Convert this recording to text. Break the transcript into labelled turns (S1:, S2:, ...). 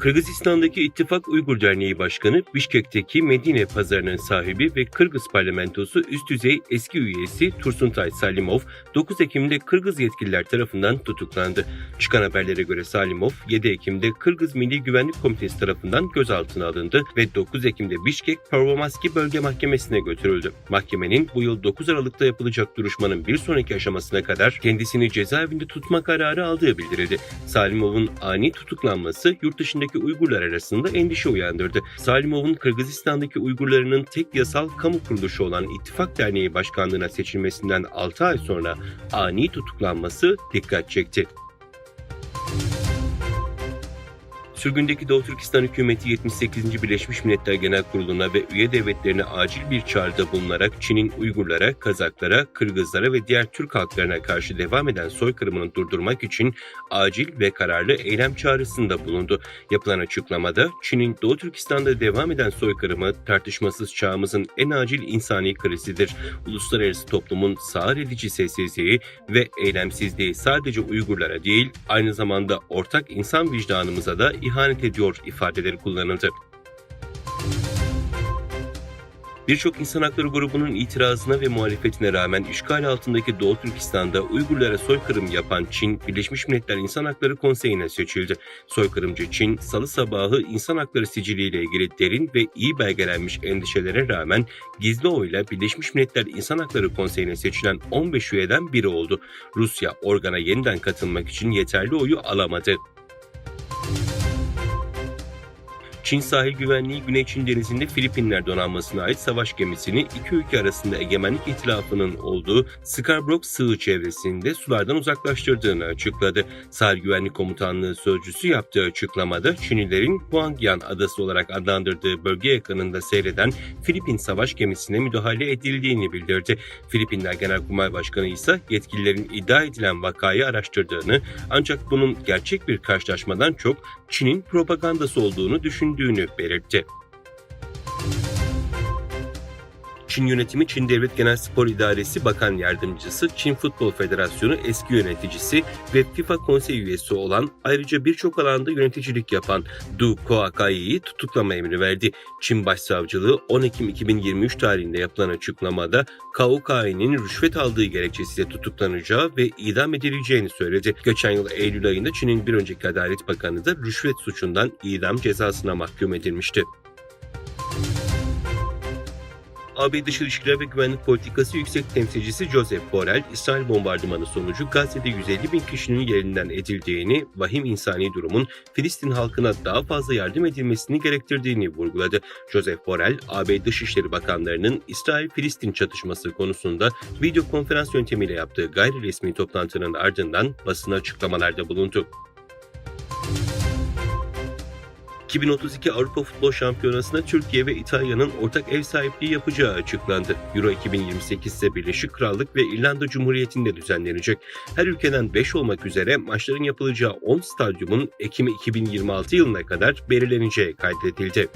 S1: Kırgızistan'daki İttifak Uygur Derneği Başkanı, Bişkek'teki Medine pazarının sahibi ve Kırgız parlamentosu üst düzey eski üyesi Tursuntay Salimov, 9 Ekim'de Kırgız yetkililer tarafından tutuklandı. Çıkan haberlere göre Salimov, 7 Ekim'de Kırgız Milli Güvenlik Komitesi tarafından gözaltına alındı ve 9 Ekim'de Bişkek Pervomaski Bölge Mahkemesi'ne götürüldü. Mahkemenin bu yıl 9 Aralık'ta yapılacak duruşmanın bir sonraki aşamasına kadar kendisini cezaevinde tutma kararı aldığı bildirildi. Salimov'un ani tutuklanması yurt dışındaki Uygurlar arasında endişe uyandırdı. Salimov'un Kırgızistan'daki Uygurlarının tek yasal kamu kuruluşu olan İttifak Derneği Başkanlığı'na seçilmesinden 6 ay sonra ani tutuklanması dikkat çekti. Sürgündeki Doğu Türkistan hükümeti 78. Birleşmiş Milletler Genel Kurulu'na ve üye devletlerine acil bir çağrıda bulunarak Çin'in Uygurlara, Kazaklara, Kırgızlara ve diğer Türk halklarına karşı devam eden soykırımını durdurmak için acil ve kararlı eylem çağrısında bulundu. Yapılan açıklamada Çin'in Doğu Türkistan'da devam eden soykırımı tartışmasız çağımızın en acil insani krizidir. Uluslararası toplumun sağır edici sessizliği ve eylemsizliği sadece Uygurlara değil aynı zamanda ortak insan vicdanımıza da ihanet ediyor ifadeleri kullanıldı. Birçok insan hakları grubunun itirazına ve muhalefetine rağmen işgal altındaki Doğu Türkistan'da Uygurlara soykırım yapan Çin, Birleşmiş Milletler İnsan Hakları Konseyi'ne seçildi. Soykırımcı Çin, salı sabahı insan hakları siciliyle ilgili derin ve iyi belgelenmiş endişelere rağmen gizli oyla Birleşmiş Milletler İnsan Hakları Konseyi'ne seçilen 15 üyeden biri oldu. Rusya organa yeniden katılmak için yeterli oyu alamadı. Çin sahil güvenliği Güney Çin denizinde Filipinler donanmasına ait savaş gemisini iki ülke arasında egemenlik ihtilafının olduğu Scarborough sığ çevresinde sulardan uzaklaştırdığını açıkladı. Sahil Güvenlik Komutanlığı sözcüsü yaptığı açıklamada Çinlilerin Huangyan adası olarak adlandırdığı bölge yakınında seyreden Filipin savaş gemisine müdahale edildiğini bildirdi. Filipinler Genelkurmay Başkanı ise yetkililerin iddia edilen vakayı araştırdığını ancak bunun gerçek bir karşılaşmadan çok Çin'in propagandası olduğunu düşündüğünü belirtti. Çin yönetimi Çin Devlet Genel Spor İdaresi Bakan Yardımcısı, Çin Futbol Federasyonu eski yöneticisi ve FIFA Konsey üyesi olan ayrıca birçok alanda yöneticilik yapan Du Koakai'yi tutuklama emri verdi. Çin Başsavcılığı 10 Ekim 2023 tarihinde yapılan açıklamada Kaokai'nin rüşvet aldığı gerekçesiyle tutuklanacağı ve idam edileceğini söyledi. Geçen yıl Eylül ayında Çin'in bir önceki Adalet Bakanı da rüşvet suçundan idam cezasına mahkum edilmişti. AB Dış İlişkiler ve Güvenlik Politikası Yüksek Temsilcisi Joseph Borrell, İsrail bombardımanı sonucu Gazze'de 150 bin kişinin yerinden edildiğini, vahim insani durumun Filistin halkına daha fazla yardım edilmesini gerektirdiğini vurguladı. Joseph Borrell, AB Dışişleri Bakanlarının İsrail-Filistin çatışması konusunda video konferans yöntemiyle yaptığı gayri resmi toplantının ardından basına açıklamalarda bulundu. 2032 Avrupa Futbol Şampiyonası'na Türkiye ve İtalya'nın ortak ev sahipliği yapacağı açıklandı. Euro 2028 ise Birleşik Krallık ve İrlanda Cumhuriyeti'nde düzenlenecek. Her ülkeden 5 olmak üzere maçların yapılacağı 10 stadyumun Ekim 2026 yılına kadar belirleneceği kaydedildi.